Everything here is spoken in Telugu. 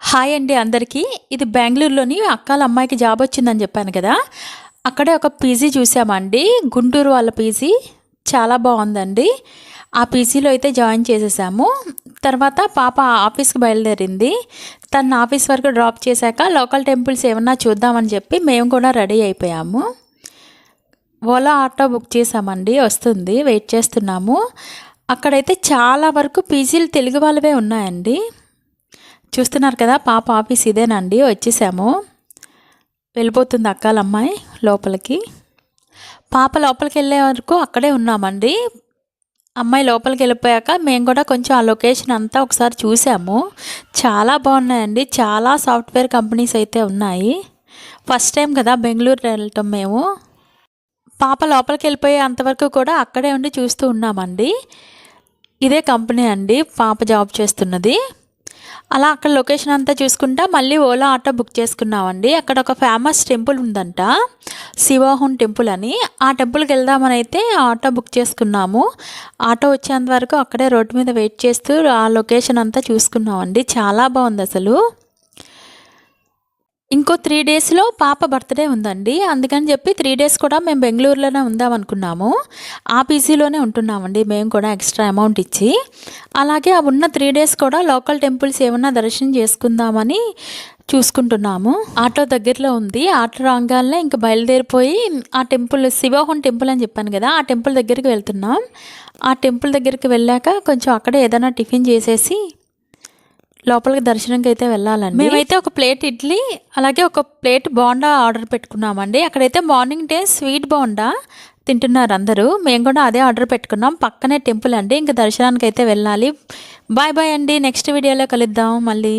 హాయ్ అండి అందరికీ. ఇది బెంగళూరులోని అక్కాల అమ్మాయికి జాబ్ వచ్చిందని చెప్పాను కదా. అక్కడే ఒక పీజీ చూసామండి. గుంటూరు వాళ్ళ పీజీ. చాలా బాగుందండి. ఆ పీజీలో అయితే జాయిన్ చేసేసాము. తర్వాత పాప ఆఫీస్కి బయలుదేరింది. తన ఆఫీస్ వరకు డ్రాప్ చేశాక లోకల్ టెంపుల్స్ ఏమన్నా చూద్దామని చెప్పి మేము కూడా రెడీ అయిపోయాము. ఓలా ఆటో బుక్ చేసామండి వస్తుంది. వెయిట్ చేస్తున్నాము. అక్కడైతే చాలా వరకు పీజీలు తెలుగు వాళ్ళవే ఉన్నాయండి. చూస్తున్నారు కదా పాప ఆఫీస్ ఇదేనండి వచ్చేసాము. వెళ్ళిపోతుంది అక్కాల అమ్మాయి లోపలికి. పాప లోపలికి వెళ్ళే వరకు అక్కడే ఉన్నామండి. అమ్మాయి లోపలికి వెళ్ళిపోయాక మేము కూడా కొంచెం ఆ లొకేషన్ అంతా ఒకసారి చూసాము. చాలా బాగున్నాయండి చాలా సాఫ్ట్వేర్ కంపెనీస్ అయితే ఉన్నాయి. ఫస్ట్ టైం కదా బెంగళూరు వెళ్ళటం మేము. పాప లోపలికి వెళ్ళిపోయే అంతవరకు కూడా అక్కడే ఉండి చూస్తూ ఉన్నామండి. ఇదే కంపెనీ అండి పాప జాబ్ చేస్తున్నది. అలా అక్కడ లొకేషన్ అంతా చూసుకుంటా మళ్ళీ ఓలా ఆటో బుక్ చేసుకున్నామండి. అక్కడ ఒక ఫేమస్ టెంపుల్ ఉందంట శివాహం టెంపుల్ అని. ఆ టెంపుల్కి వెళ్దామని అయితే ఆటో బుక్ చేసుకున్నాము. ఆటో వచ్చేంత వరకు అక్కడే రోడ్డు మీద వెయిట్ చేస్తూ ఆ లొకేషన్ అంతా చూసుకున్నామండి. చాలా బాగుంది అసలు. ఇంకో త్రీ డేస్లో పాప బర్త్డే ఉందండి. అందుకని చెప్పి త్రీ డేస్ కూడా మేము బెంగళూరులోనే ఉందాం అనుకున్నాము ఆ పీజీలోనే ఉంటున్నామండి. మేము కూడా ఎక్స్ట్రా అమౌంట్ ఇచ్చి. అలాగే ఆ ఉన్న త్రీ డేస్ కూడా లోకల్ టెంపుల్స్ ఏమన్నా దర్శనం చేసుకుందామని చూసుకుంటున్నాము. ఆటో దగ్గరలో ఉంది. ఆటో రాగానే ఇంకా బయలుదేరిపోయి ఆ టెంపుల్ శివోహం టెంపుల్ అని చెప్పాను కదా ఆ టెంపుల్ దగ్గరికి వెళ్తున్నాం. ఆ టెంపుల్ దగ్గరికి వెళ్ళాక కొంచెం అక్కడే ఏదైనా టిఫిన్ చేసేసి లోపలికి దర్శనంకి అయితే వెళ్ళాలండి. మేమైతే ఒక ప్లేట్ ఇడ్లీ అలాగే ఒక ప్లేట్ బోండా ఆర్డర్ పెట్టుకున్నామండి. అక్కడైతే మార్నింగ్ డే స్వీట్ బోండా తింటున్నారు అందరూ. మేము కూడా అదే ఆర్డర్ పెట్టుకున్నాం. పక్కనే టెంపుల్ అండి. ఇంకా దర్శనానికి అయితే వెళ్ళాలి. బాయ్ బాయ్ అండి. నెక్స్ట్ వీడియోలో కలుద్దాం మళ్ళీ.